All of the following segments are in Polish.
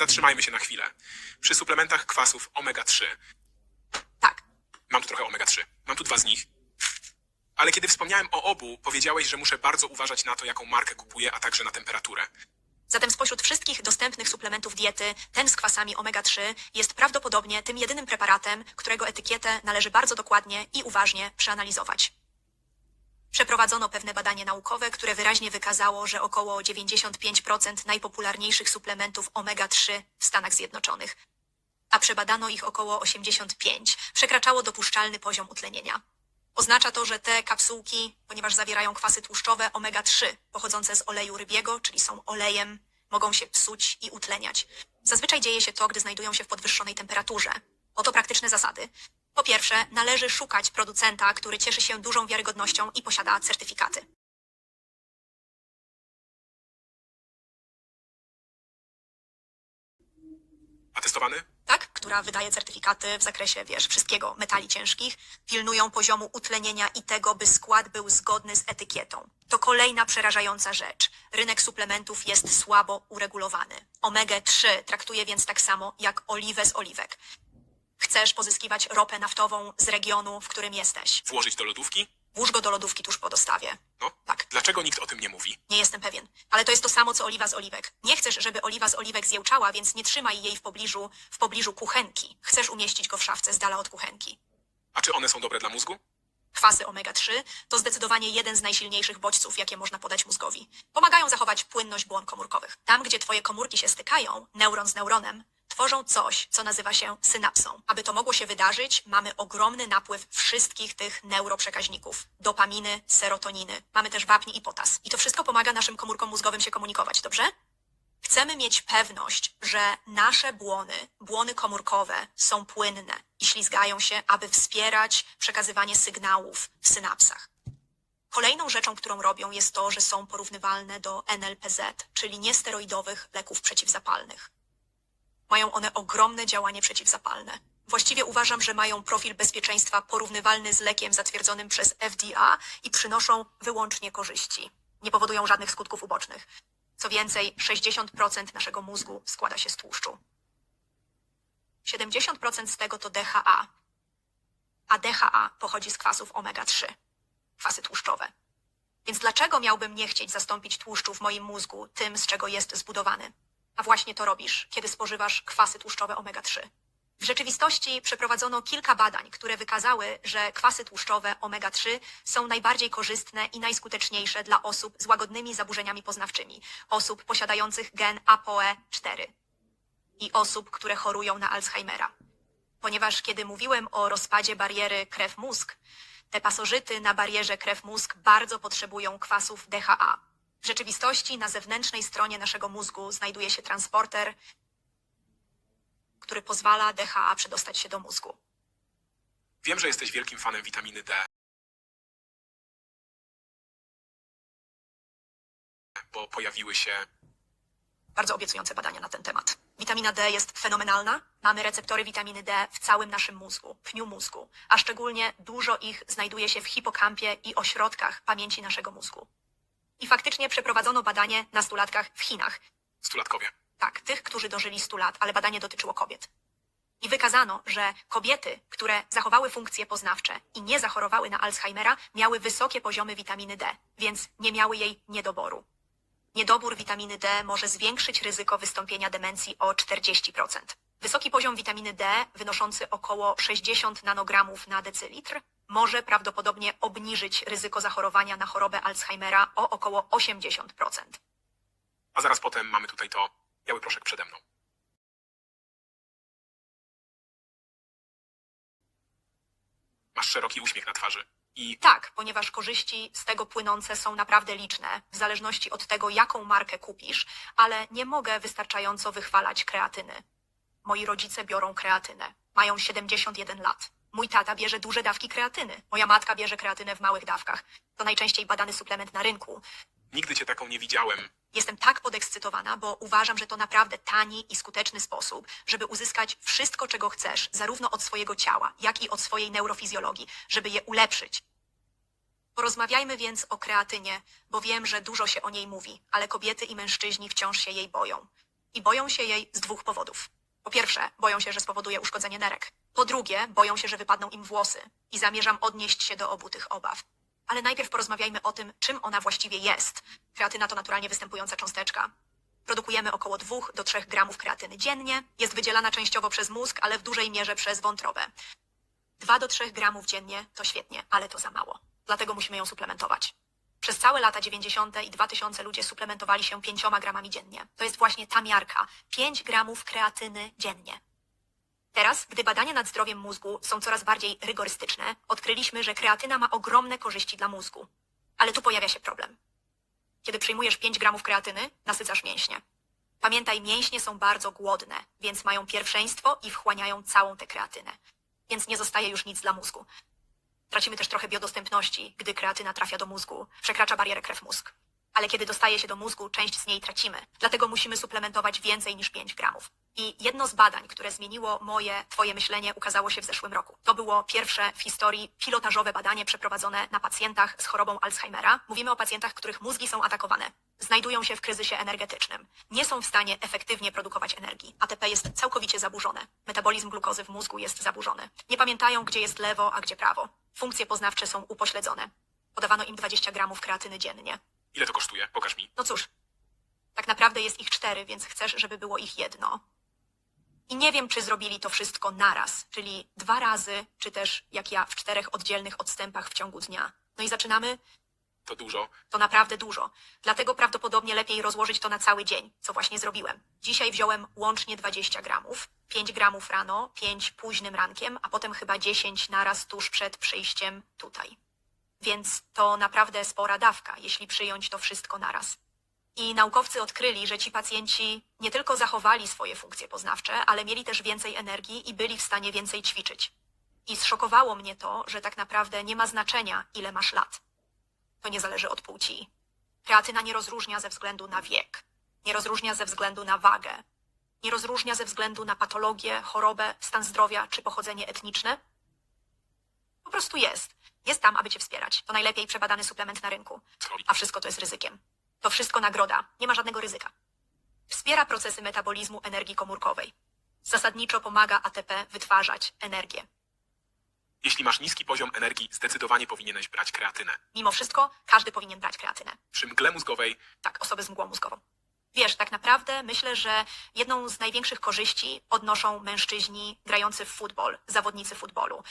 Zatrzymajmy się na chwilę. Przy suplementach kwasów omega-3. Tak, Mam tu trochę omega-3. Mam tu dwa z nich. Ale kiedy wspomniałem o obu, powiedziałeś, że muszę bardzo uważać na to, jaką markę kupuję, a także na temperaturę. Zatem spośród wszystkich dostępnych suplementów diety, ten z kwasami omega-3 jest prawdopodobnie tym jedynym preparatem, którego etykietę należy bardzo dokładnie i uważnie przeanalizować. Przeprowadzono pewne badanie naukowe, które wyraźnie wykazało, że około 95% najpopularniejszych suplementów omega-3 w Stanach Zjednoczonych, a przebadano ich około 85, przekraczało dopuszczalny poziom utlenienia. Oznacza to, że te kapsułki, ponieważ zawierają kwasy tłuszczowe omega-3 pochodzące z oleju rybiego, czyli są olejem, mogą się psuć i utleniać. Zazwyczaj dzieje się to, gdy znajdują się w podwyższonej temperaturze. Oto praktyczne zasady. Po pierwsze, należy szukać producenta, który cieszy się dużą wiarygodnością i posiada certyfikaty. A testowany? tak, która wydaje certyfikaty w zakresie, wiesz, wszystkiego, metali ciężkich, pilnują poziomu utlenienia i tego, by skład był zgodny z etykietą. To kolejna przerażająca rzecz. Rynek suplementów jest słabo uregulowany. Omega-3 traktuje więc tak samo jak oliwę z oliwek. Chcesz pozyskiwać ropę naftową z regionu, w którym jesteś. Włożyć do lodówki? Włóż go do lodówki tuż po dostawie. No. Tak. Dlaczego nikt o tym nie mówi? Nie jestem pewien, ale to jest to samo co oliwa z oliwek. Nie chcesz, żeby oliwa z oliwek zjełczała, więc nie trzymaj jej w pobliżu, w pobliżu kuchenki. Chcesz umieścić go w szafce z dala od kuchenki. A czy one są dobre dla mózgu? Kwasy omega-3 to zdecydowanie jeden z najsilniejszych bodźców, jakie można podać mózgowi. Pomagają zachować płynność błon komórkowych. Tam, gdzie twoje komórki się stykają, neuron z neuronem, tworzą coś, co nazywa się synapsą. Aby to mogło się wydarzyć, mamy ogromny napływ wszystkich tych neuroprzekaźników. Dopaminy, serotoniny. Mamy też wapń i potas. I to wszystko pomaga naszym komórkom mózgowym się komunikować, dobrze? Chcemy mieć pewność, że nasze błony, błony komórkowe są płynne i ślizgają się, aby wspierać przekazywanie sygnałów w synapsach. Kolejną rzeczą, którą robią, jest to, że są porównywalne do NLPZ, czyli niesteroidowych leków przeciwzapalnych. Mają one ogromne działanie przeciwzapalne. Właściwie uważam, że mają profil bezpieczeństwa porównywalny z lekiem zatwierdzonym przez FDA i przynoszą wyłącznie korzyści. Nie powodują żadnych skutków ubocznych. Co więcej, 60% naszego mózgu składa się z tłuszczu. 70% z tego to DHA, a DHA pochodzi z kwasów omega-3, kwasy tłuszczowe. Więc dlaczego miałbym nie chcieć zastąpić tłuszczu w moim mózgu tym, z czego jest zbudowany? A właśnie to robisz, kiedy spożywasz kwasy tłuszczowe omega-3. W rzeczywistości przeprowadzono kilka badań, które wykazały, że kwasy tłuszczowe omega-3 są najbardziej korzystne i najskuteczniejsze dla osób z łagodnymi zaburzeniami poznawczymi, osób posiadających gen APOE4 i osób, które chorują na Alzheimera. Ponieważ kiedy mówiłem o rozpadzie bariery krew-mózg, te pasożyty na barierze krew-mózg bardzo potrzebują kwasów DHA. W rzeczywistości na zewnętrznej stronie naszego mózgu znajduje się transporter, który pozwala DHA przedostać się do mózgu. Wiem, że jesteś wielkim fanem witaminy D. Bo pojawiły się. Bardzo obiecujące badania na ten temat. Witamina D jest fenomenalna. Mamy receptory witaminy D w całym naszym mózgu, pniu mózgu, a szczególnie dużo ich znajduje się w hipokampie i ośrodkach pamięci naszego mózgu. I faktycznie przeprowadzono badanie na stulatkach w Chinach. Stulatkowie. Tak, tych, którzy dożyli 100 lat, ale badanie dotyczyło kobiet. I wykazano, że kobiety, które zachowały funkcje poznawcze i nie zachorowały na Alzheimera, miały wysokie poziomy witaminy D, więc nie miały jej niedoboru. Niedobór witaminy D może zwiększyć ryzyko wystąpienia demencji o 40%. Wysoki poziom witaminy D, wynoszący około 60 nanogramów na decylitr, może prawdopodobnie obniżyć ryzyko zachorowania na chorobę Alzheimera o około 80%. A zaraz potem mamy tutaj to. Biały proszek przede mną. Masz szeroki uśmiech na twarzy. I Tak, ponieważ korzyści z tego płynące są naprawdę liczne, w zależności od tego, jaką markę kupisz, ale nie mogę wystarczająco wychwalać kreatyny. Moi rodzice biorą kreatynę. Mają 71 lat. Mój tata bierze duże dawki kreatyny. Moja matka bierze kreatynę w małych dawkach. To najczęściej badany suplement na rynku. nigdy cię taką nie widziałem. Jestem tak podekscytowana, bo uważam, że to naprawdę tani i skuteczny sposób, żeby uzyskać wszystko, czego chcesz, zarówno od swojego ciała, jak i od swojej neurofizjologii, żeby je ulepszyć. Porozmawiajmy więc o kreatynie, bo wiem, że dużo się o niej mówi, ale kobiety i mężczyźni wciąż się jej boją. I boją się jej z dwóch powodów. Po pierwsze, boją się, że spowoduje uszkodzenie nerek. Po drugie, boją się, że wypadną im włosy. I zamierzam odnieść się do obu tych obaw. Ale najpierw porozmawiajmy o tym, czym ona właściwie jest. Kreatyna to naturalnie występująca cząsteczka. Produkujemy około 2 do 3 gramów kreatyny dziennie. Jest wydzielana częściowo przez mózg, ale w dużej mierze przez wątrobę. 2 do 3 gramów dziennie to świetnie, ale to za mało. Dlatego musimy ją suplementować. Przez całe lata 90. i 2000 ludzie suplementowali się 5 gramami dziennie. To jest właśnie ta miarka. 5 gramów kreatyny dziennie. Teraz, gdy badania nad zdrowiem mózgu są coraz bardziej rygorystyczne, odkryliśmy, że kreatyna ma ogromne korzyści dla mózgu. Ale tu pojawia się problem. Kiedy przyjmujesz 5 gramów kreatyny, nasycasz mięśnie. Pamiętaj, mięśnie są bardzo głodne, więc mają pierwszeństwo i wchłaniają całą tę kreatynę. Więc nie zostaje już nic dla mózgu. Tracimy też trochę biodostępności, gdy kreatyna trafia do mózgu, przekracza barierę krew-mózg. Ale kiedy dostaje się do mózgu, część z niej tracimy. Dlatego musimy suplementować więcej niż 5 gramów. I jedno z badań, które zmieniło moje, twoje myślenie, ukazało się w zeszłym roku. To było pierwsze w historii pilotażowe badanie przeprowadzone na pacjentach z chorobą Alzheimera. Mówimy o pacjentach, których mózgi są atakowane. Znajdują się w kryzysie energetycznym. Nie są w stanie efektywnie produkować energii. ATP jest całkowicie zaburzone. Metabolizm glukozy w mózgu jest zaburzony. Nie pamiętają, gdzie jest lewo, a gdzie prawo. Funkcje poznawcze są upośledzone. Podawano im 20 gramów kreatyny dziennie. Ile to kosztuje? Pokaż mi. No cóż, tak naprawdę jest ich cztery, więc chcesz, żeby było ich jedno. I nie wiem, czy zrobili to wszystko naraz, czyli dwa razy, czy też jak ja w czterech oddzielnych odstępach w ciągu dnia. No i zaczynamy, To dużo. to naprawdę dużo. Dlatego prawdopodobnie lepiej rozłożyć to na cały dzień, co właśnie zrobiłem. Dzisiaj wziąłem łącznie 20 gramów. 5 gramów rano, 5 późnym rankiem, a potem chyba 10 naraz tuż przed przyjściem tutaj. Więc to naprawdę spora dawka, jeśli przyjąć to wszystko naraz. I naukowcy odkryli, że ci pacjenci nie tylko zachowali swoje funkcje poznawcze, ale mieli też więcej energii i byli w stanie więcej ćwiczyć. I zszokowało mnie to, że tak naprawdę nie ma znaczenia, ile masz lat. To nie zależy od płci. Kreatyna nie rozróżnia ze względu na wiek, nie rozróżnia ze względu na wagę, nie rozróżnia ze względu na patologię, chorobę, stan zdrowia czy pochodzenie etniczne. Po prostu jest. Jest tam, aby cię wspierać. To najlepiej przebadany suplement na rynku. A wszystko to jest ryzykiem. To wszystko nagroda. Nie ma żadnego ryzyka. Wspiera procesy metabolizmu energii komórkowej. Zasadniczo pomaga ATP wytwarzać energię. Jeśli masz niski poziom energii, zdecydowanie powinieneś brać kreatynę. Mimo wszystko, każdy powinien brać kreatynę. Przy mgle mózgowej Tak, osoby z mgłą mózgową. Wiesz, tak naprawdę myślę, że jedną z największych korzyści odnoszą mężczyźni grający w futbol, zawodnicy futbolu.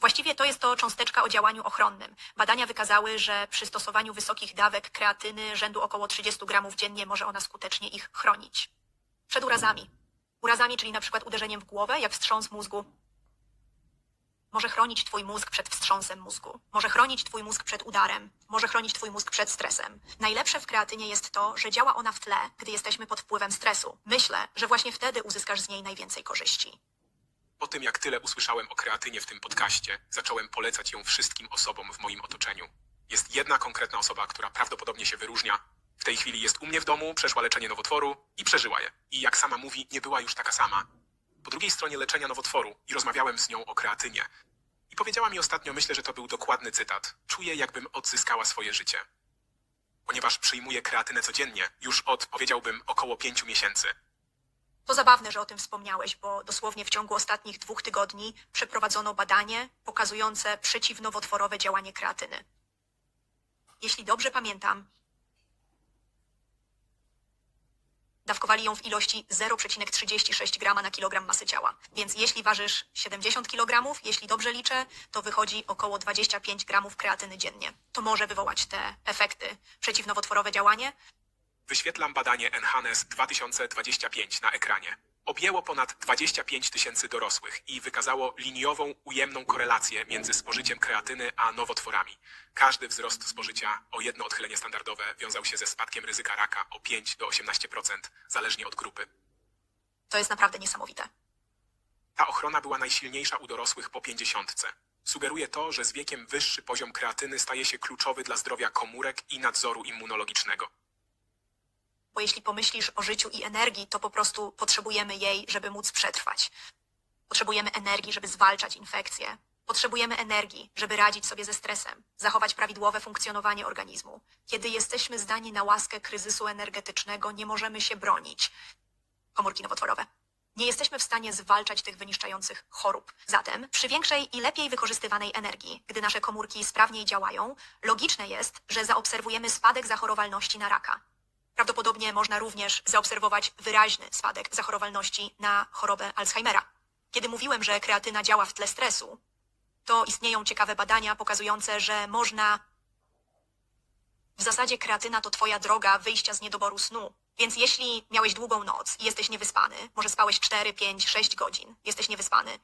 Właściwie to jest to cząsteczka o działaniu ochronnym. Badania wykazały, że przy stosowaniu wysokich dawek kreatyny rzędu około 30 gramów dziennie może ona skutecznie ich chronić. Przed urazami. Urazami, czyli na przykład uderzeniem w głowę, jak wstrząs mózgu. Może chronić twój mózg przed wstrząsem mózgu. Może chronić twój mózg przed udarem. Może chronić twój mózg przed stresem. Najlepsze w kreatynie jest to, że działa ona w tle, gdy jesteśmy pod wpływem stresu. Myślę, że właśnie wtedy uzyskasz z niej najwięcej korzyści. Po tym, jak tyle usłyszałem o kreatynie w tym podcaście, zacząłem polecać ją wszystkim osobom w moim otoczeniu. Jest jedna konkretna osoba, która prawdopodobnie się wyróżnia. W tej chwili jest u mnie w domu, przeszła leczenie nowotworu i przeżyła je. I jak sama mówi, nie była już taka sama. Po drugiej stronie leczenia nowotworu i rozmawiałem z nią o kreatynie. I powiedziała mi ostatnio, myślę, że to był dokładny cytat. Czuję, jakbym odzyskała swoje życie. Ponieważ przyjmuję kreatynę codziennie, już od, powiedziałbym, około pięciu miesięcy. To zabawne, że o tym wspomniałeś, bo dosłownie w ciągu ostatnich dwóch tygodni przeprowadzono badanie pokazujące przeciwnowotworowe działanie kreatyny. Jeśli dobrze pamiętam, dawkowali ją w ilości 0,36 grama na kilogram masy ciała. Więc jeśli ważysz 70 kg, jeśli dobrze liczę, to wychodzi około 25 gramów kreatyny dziennie. To może wywołać te efekty. Przeciwnowotworowe działanie, Wyświetlam badanie Enhanes 2025 na ekranie. Objęło ponad 25 tysięcy dorosłych i wykazało liniową, ujemną korelację między spożyciem kreatyny a nowotworami. Każdy wzrost spożycia o jedno odchylenie standardowe wiązał się ze spadkiem ryzyka raka o 5 do 18%, zależnie od grupy. to jest naprawdę niesamowite. Ta ochrona była najsilniejsza u dorosłych po 50. Sugeruje to, że z wiekiem wyższy poziom kreatyny staje się kluczowy dla zdrowia komórek i nadzoru immunologicznego. Bo jeśli pomyślisz o życiu i energii, to po prostu potrzebujemy jej, żeby móc przetrwać. Potrzebujemy energii, żeby zwalczać infekcje. Potrzebujemy energii, żeby radzić sobie ze stresem, zachować prawidłowe funkcjonowanie organizmu. Kiedy jesteśmy zdani na łaskę kryzysu energetycznego, nie możemy się bronić. komórki nowotworowe. Nie jesteśmy w stanie zwalczać tych wyniszczających chorób. Zatem, przy większej i lepiej wykorzystywanej energii, gdy nasze komórki sprawniej działają, logiczne jest, że zaobserwujemy spadek zachorowalności na raka. Prawdopodobnie można również zaobserwować wyraźny spadek zachorowalności na chorobę Alzheimera. Kiedy mówiłem, że kreatyna działa w tle stresu, to istnieją ciekawe badania pokazujące, że można. W zasadzie kreatyna to twoja droga wyjścia z niedoboru snu. Więc jeśli miałeś długą noc i jesteś niewyspany, może spałeś 4, 5, 6 godzin, jesteś niewyspany,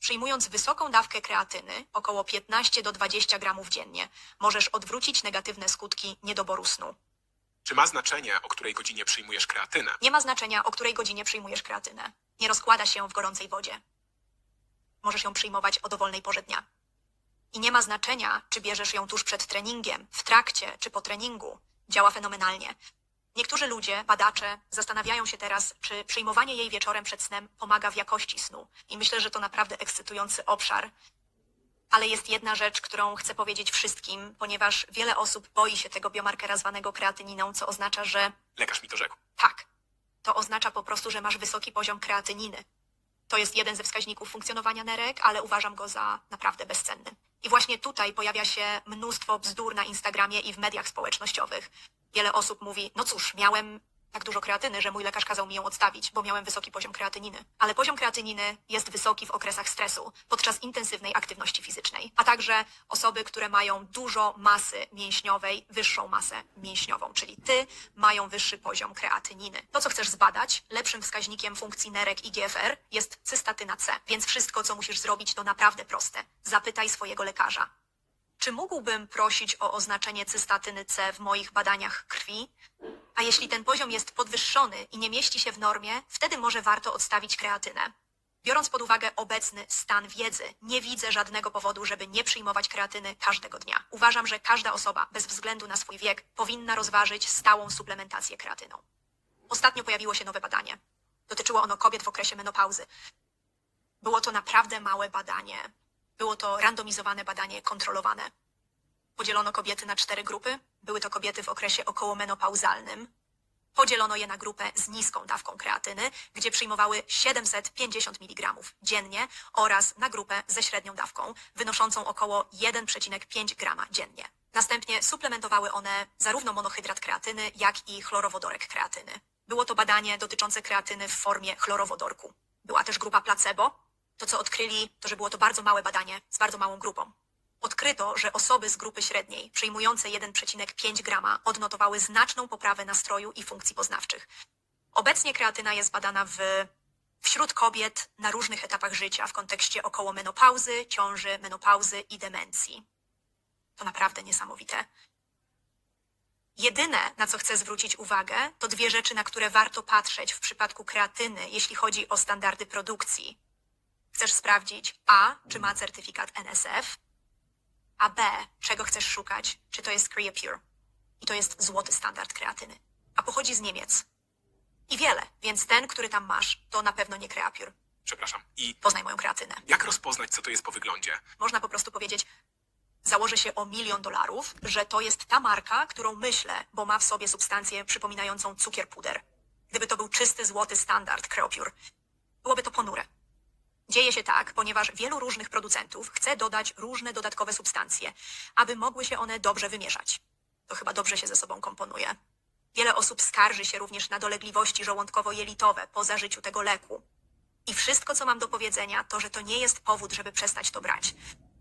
Przyjmując wysoką dawkę kreatyny, około 15 do 20 gramów dziennie, możesz odwrócić negatywne skutki niedoboru snu. Czy ma znaczenie, o której godzinie przyjmujesz kreatynę? Nie ma znaczenia, o której godzinie przyjmujesz kreatynę. Nie rozkłada się w gorącej wodzie. Możesz ją przyjmować o dowolnej porze dnia. I nie ma znaczenia, czy bierzesz ją tuż przed treningiem, w trakcie czy po treningu. Działa fenomenalnie. Niektórzy ludzie, badacze, zastanawiają się teraz, czy przyjmowanie jej wieczorem przed snem pomaga w jakości snu. I myślę, że to naprawdę ekscytujący obszar. Ale jest jedna rzecz, którą chcę powiedzieć wszystkim, ponieważ wiele osób boi się tego biomarkera zwanego kreatyniną, co oznacza, że Lekarz mi to rzekł. tak. To oznacza po prostu, że masz wysoki poziom kreatyniny. To jest jeden ze wskaźników funkcjonowania nerek, ale uważam go za naprawdę bezcenny. I właśnie tutaj pojawia się mnóstwo bzdur na Instagramie i w mediach społecznościowych. Wiele osób mówi, no cóż, miałem tak dużo kreatyny, że mój lekarz kazał mi ją odstawić, bo miałem wysoki poziom kreatyniny. Ale poziom kreatyniny jest wysoki w okresach stresu, podczas intensywnej aktywności fizycznej, a także osoby, które mają dużo masy mięśniowej, wyższą masę mięśniową, czyli ty mają wyższy poziom kreatyniny. To, co chcesz zbadać, lepszym wskaźnikiem funkcji nerek i GFR jest cystatyna C, więc wszystko, co musisz zrobić, to naprawdę proste. Zapytaj swojego lekarza. Czy mógłbym prosić o oznaczenie cystatyny C w moich badaniach krwi? A jeśli ten poziom jest podwyższony i nie mieści się w normie, wtedy może warto odstawić kreatynę. Biorąc pod uwagę obecny stan wiedzy, nie widzę żadnego powodu, żeby nie przyjmować kreatyny każdego dnia. Uważam, że każda osoba, bez względu na swój wiek, powinna rozważyć stałą suplementację kreatyną. Ostatnio pojawiło się nowe badanie. Dotyczyło ono kobiet w okresie menopauzy. Było to naprawdę małe badanie. Było to randomizowane badanie kontrolowane. Podzielono kobiety na cztery grupy. Były to kobiety w okresie okołomenopauzalnym. Podzielono je na grupę z niską dawką kreatyny, gdzie przyjmowały 750 mg dziennie oraz na grupę ze średnią dawką, wynoszącą około 1,5 grama dziennie. Następnie suplementowały one zarówno monohydrat kreatyny, jak i chlorowodorek kreatyny. Było to badanie dotyczące kreatyny w formie chlorowodorku. Była też grupa placebo. To, co odkryli, to, że było to bardzo małe badanie z bardzo małą grupą. Odkryto, że osoby z grupy średniej, przyjmujące 1,5 grama, odnotowały znaczną poprawę nastroju i funkcji poznawczych. Obecnie kreatyna jest badana w, wśród kobiet na różnych etapach życia w kontekście około menopauzy, ciąży, menopauzy i demencji. To naprawdę niesamowite. Jedyne, na co chcę zwrócić uwagę, to dwie rzeczy, na które warto patrzeć w przypadku kreatyny, jeśli chodzi o standardy produkcji. Chcesz sprawdzić A, czy ma certyfikat NSF, a B, czego chcesz szukać, czy to jest CreaPure. I to jest złoty standard kreatyny. A pochodzi z Niemiec. I wiele, więc ten, który tam masz, to na pewno nie CreaPure. Przepraszam. I Poznaj moją kreatynę. jak rozpoznać, co to jest po wyglądzie? Można po prostu powiedzieć, założę się o milion dolarów, że to jest ta marka, którą myślę, bo ma w sobie substancję przypominającą cukier puder. Gdyby to był czysty złoty standard CreaPure, byłoby to ponure. Dzieje się tak, ponieważ wielu różnych producentów chce dodać różne dodatkowe substancje, aby mogły się one dobrze wymieszać. To chyba dobrze się ze sobą komponuje. Wiele osób skarży się również na dolegliwości żołądkowo-jelitowe po zażyciu tego leku. I wszystko, co mam do powiedzenia, to, że to nie jest powód, żeby przestać to brać.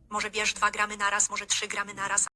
Może bierz dwa gramy naraz, może trzy gramy naraz,